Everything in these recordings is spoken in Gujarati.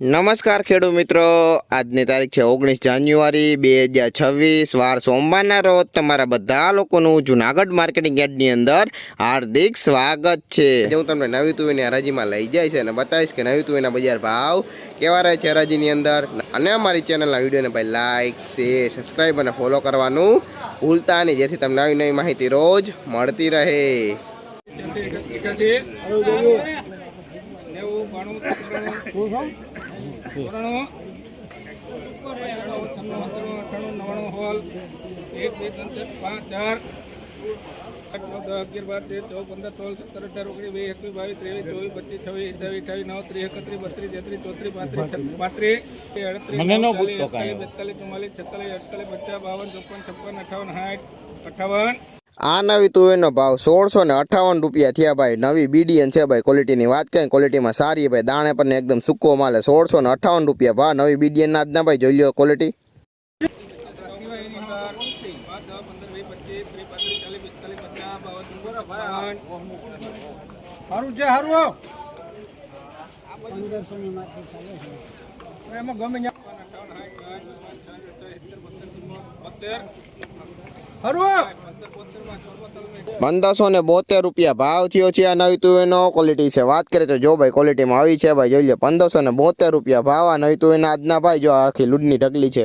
નમસ્કાર ખેડૂત મિત્રો. આજની તારીખ છે ઓગણીસ જાન્યુઆરી બે હજાર છવ્વીસ. વાર સોમવારના રોજ તમારા બધા લોકોનું જુનાગઢ માર્કેટિંગ યાર્ડની અંદર હાર્દિક સ્વાગત છે. હું તમને નવી તુવેરની હરાજીમાં લઈ જાય છે અને બતાવીશ કે નવી તુવેરના બજાર ભાવ કેવા રહે છે હરાજીની અંદર. અને અમારી ચેનલના વિડીયોને ભાઈ લાઇક શેર સબસ્ક્રાઈબ અને ફોલો કરવાનું ભૂલતા નહીં. જેથી તમને નવી નવી માહિતી રોજ મળતી રહે. અઠ્ઠાણું નવ્વાણું હોલ એક બે ત્રણ ચાર પાંચ ચાર આઠ અગિયાર બાર તેર ચૌદ પંદર સોળ સત્તર અઢાર ઓગણીસ વીસ એકવીસ બાવીસ ત્રેવીસ ચોવીસ પચીસ છવ્વીસ અઠ્યાવીસ અઠાવીસ નવ ત્રીસ એકત્રીસ બત્રીસ તેત્રીસ ચોત્રીસ પાંત્રીસ પાંત્રીસ અડત્રીસ બેતાલીસ ચુમ્માલીસ છેતાલીસ અડતાલીસ પચાસ બાવન ચોપન છપ્પન અઠાવન સાઠ અઠાવન આ નવી તુવેરનો ભાવ સોળસો ને અઠાવન રૂપિયા થયા ભાઈ. નવી બીડીએન છે ભાઈ. ક્વોલિટીની વાત કરીએ ક્વોલિટીમાં સારી ભાઈ. દાણે પણ એકદમ સૂકો માલે સોળસો ને અઠાવન રૂપિયા ભાવ. નવી બીડીએન ના આજના ભાઈ, જોઈ લો ક્વોલિટી એમાં પંદરસો ને બોતેર રૂપિયા ભાવ થયો છે આ નવી તુવેનો ક્વોલિટી છે. વાત કરીએ તો જો ભાઈ ક્વોલિટીમાં આવી છે ભાઈ જોઈ લો પંદરસો ને બોતેર રૂપિયા ભાવ આ નવી તુવેના આજના ભાઈ. જો આખી લૂડની ઢગલી છે.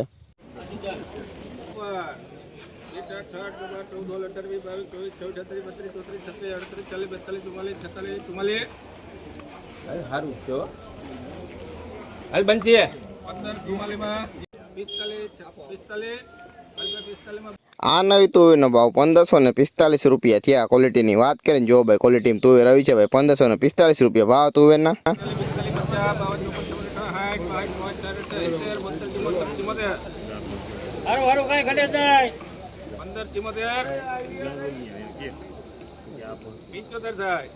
પિસ્તાલીસ પિસ્તાલીસ આ નવી તુવેરનો ભાવ પંદરસો ને પિસ્તાલીસ રૂપિયા થયા ક્વોલિટીની વાત કરીને જો ભાઈ ક્વોલિટીમાં તુવેર આવી છે ભાઈ પંદરસો ને પિસ્તાલીસ રૂપિયા ભાવ તુવેરના પંચોતેર થાય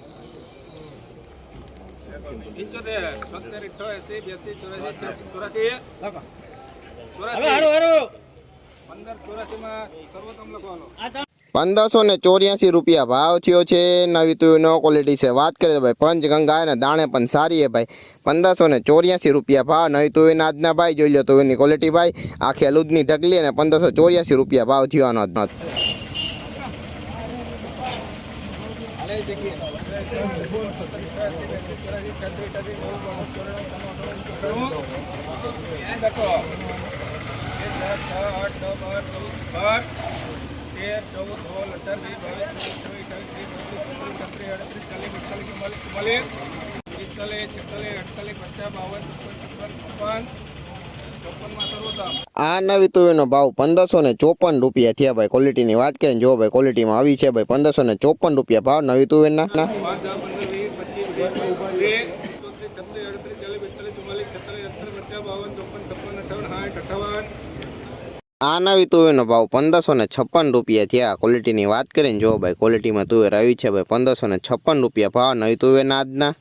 પંદરસો ને ચોર્યાસી રૂપિયા ભાવ થયો છે. નવી તું નો ક્વોલિટી છે. વાત કરીએ તો ભાઈ પંચગંગા અને દાણે પણ સારી છે ભાઈ. પંદરસો ને ચોર્યાસી રૂપિયા ભાવ. નવી તુવેરના આજના ભાઈ જોઈ લો તુવેરની ક્વોલિટી ભાઈ. આખી અલુદની ઢગલી અને પંદરસો ચોર્યાસી રૂપિયા ભાવ થયો આજનો તેર ચૌદ સોળ અઢાર વીસ બાવીસ ત્રેવીસ ચોવીસ અઠાવીસ ત્રીસ બત્રીસ અડત્રીસ ચાલીસ પિસ્તાલીસ ચુમ્માલીસ પિસ્તાલીસ છેતાલીસ અડતાલીસ પચાસ બાવન છપ્પન છપ્પન આ નવી તુવેરનો ભાવ પંદરસો ને ચોપન રૂપિયા થયા ભાઈ ક્વોલિટીની વાત કરીને જો ભાઈ ક્વોલિટીમાં આવી છે ભાઈ, પંદરસો ને ચોપન રૂપિયા ભાવ નવી તુવેરના. પાંચ અડત્રીસ આ બી તુવેરનો ભાવ પંદરસો ને છપ્પન રૂપિયા થયા. ક્વોલિટીની વાત કરીને જો ભાઈ ક્વોલિટીમાં તુવેર આવી છે ભાઈ પંદરસો ને છપ્પન રૂપિયા ભાવ. નવી તુવેરના આજના.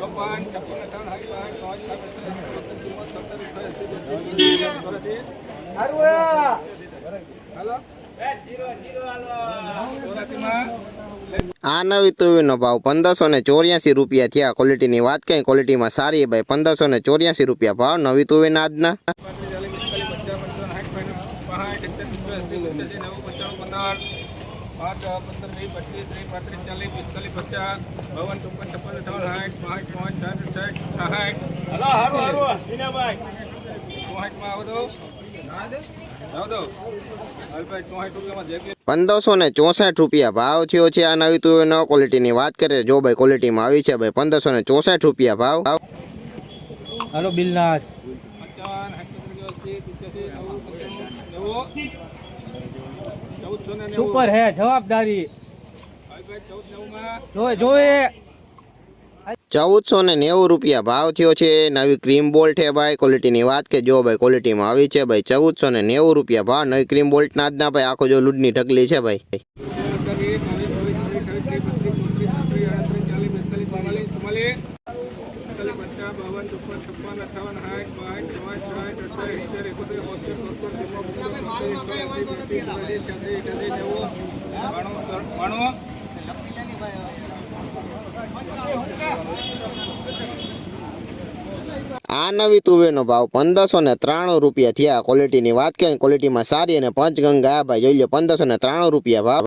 ચોપન આ નવી તુવીનો ભાવ પંદરસો ને ચોર્યાસી રૂપિયા થયા. ક્વોલિટીની વાત કઈ ક્વોલિટીમાં સારી ભાઈ. પંદરસો ને ચોર્યાસી રૂપિયા ભાવ નવી તુવેરના આજના. પાંચ પંદર વીસ પચીસ ત્રીસ પાંત્રીસ ચાલીસ પિસ્તાલીસ પચાસ બાવન ચોપન છપ્પન અઠાવન સાઠ પાંચ પાંચ સાઠ સાઠ આવો પંદરસો ને ચોસઠ રૂપિયા ભાવ થયો છે આ નવી તું ન ક્વોલિટીની વાત કરે જો ભાઈ ક્વોલિટીમાં આવી છે ભાઈ પંદરસો ને ચોસઠ રૂપિયા ભાવ હલો બિલનાથ સુપર હે જવાબદારી જોવે ચૌદસો ને નેવું રૂપિયા ભાવ થયો છે. નવી ક્રીમ બોલ્ટ છે ભાઈ. ક્વોલિટીની વાત કે જો ભાઈ ક્વોલિટીમાં આવી છે ભાઈ. ચૌદસો ને નેવું રૂપિયા ભાવ. નવી ક્રીમ બોલ્ટના ના ભાઈ. આખો જો લૂડની ઢગલી છે ભાઈ. બાણું આ નવી તુવેરનો ભાવ પંદરસો ને ત્રાણું રૂપિયા થયા. ક્વોલિટીની વાત કરીએ ક્વોલિટીમાં સારી અને પંચગંગા ભાઈ જોઈ લો, પંદરસો ને ત્રાણું રૂપિયા ભાવ.